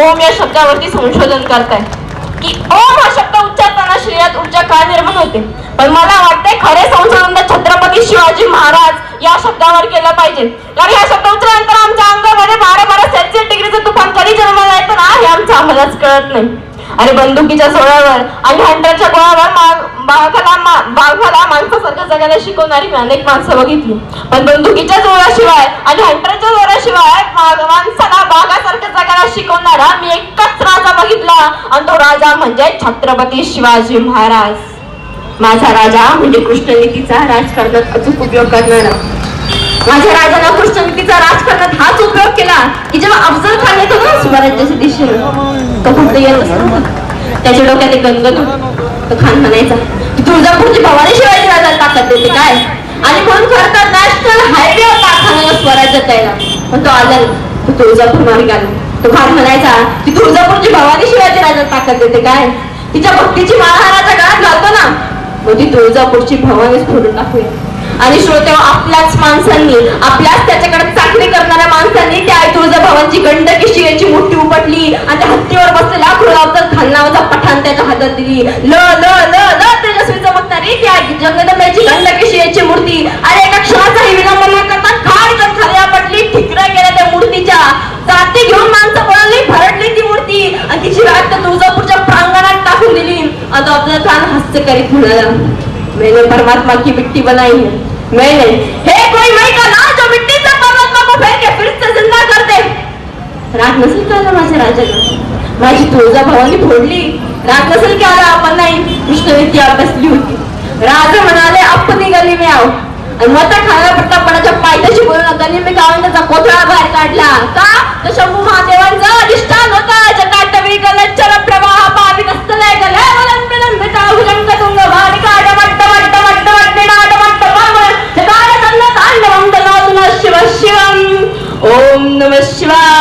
ओम या शब्दावरती संशोधन करताय. की ओम हा शब्द उच्चारताना शरीरात ऊर्जा का निर्माण होते. पण मला वाटतंय खरे संशोधन छत्रपती शिवाजी महाराज या शब्दावर केलं पाहिजे. कारण या शब्द उच्चारल्यानंतर आमच्या अंगामध्ये बारा बारा सेल्सिअस डिग्रीचं तुफान कधी जन्माला येतं ना हे आमच्या आम्हालाच कळत नाही. अरे बंदुकीच्या सोळ्यावर आणि हंटरच्या गोळावर बाघाला बाघाला माणसासारखं जगायला शिकवणारी मी अनेक माणसं बघितली. पण बंदुकीच्या जोराशिवाय आणि हंटरच्या जोराशिवाय माणसाला बाघासारखं शिकवणारा मी एकच राजा बघितला. आणि तो राजा म्हणजे छत्रपती शिवाजी महाराज. माझा राजा म्हणजे कृष्णनीतीचा राजकारणात अचूक उपयोग करणारा. माझ्या राजाला कृष्णनीतीचा राजकारणात हाच उपयोग केला की जेव्हा अफजल खान येतो ना स्वराज्याच्या दिशेने तो फक्त येत असतो. त्याच्या डोक्यात एक गणगत तो खान म्हणायचा की तुळजापूरची भवानी शिवाजी राजाला ताकद देते काय? आणि म्हणून खरं तर नॅशनल हायवे होता खानाला स्वराज्यात यायला पण तो आला तो तुळजापूर मार्गाला तो खान म्हणायचा? की तुळजापूरची भवानी शिवाजी राजा ताकद देते काय? तिच्या भक्तीची महाराजा हा गळ्यात घालतो ना? मग ती तुळजापूरची भवानीच फोडून टाकूया. आणि श्रोते हो, आपल्याच माणसांनी आपल्याच त्याच्याकडे चाकरी करणाऱ्या माणसांनी त्या आई तुळजाभवांची गंडकी याची मोठी उपटली आणि हत्तीवर बसलेला खुळावचा खान पठाण त्याच्या हातात दिली. ल अफजल खान हास्य मैंने परमात्मा की मिट्टी बनाई है. मैंने हे कोई मैं का नाम जो मिट्टी से परमात्मा को फेर के फिर से जिंदा कर दे। राग नसेल का आला माझ्या राजाला? माझी तुळजा भवानी फोडली. राग नसेल का आला आपण नाही कृष्णनीती अभ्यासली होती. राजा म्हणाले अपनी गली में आओ. आणि मग त्या खाना प्रतापणाच्या पायथ्याशी बोलून गली मी गावाने त्याचा कोथळा बाहेर काढला. नमः शिवाय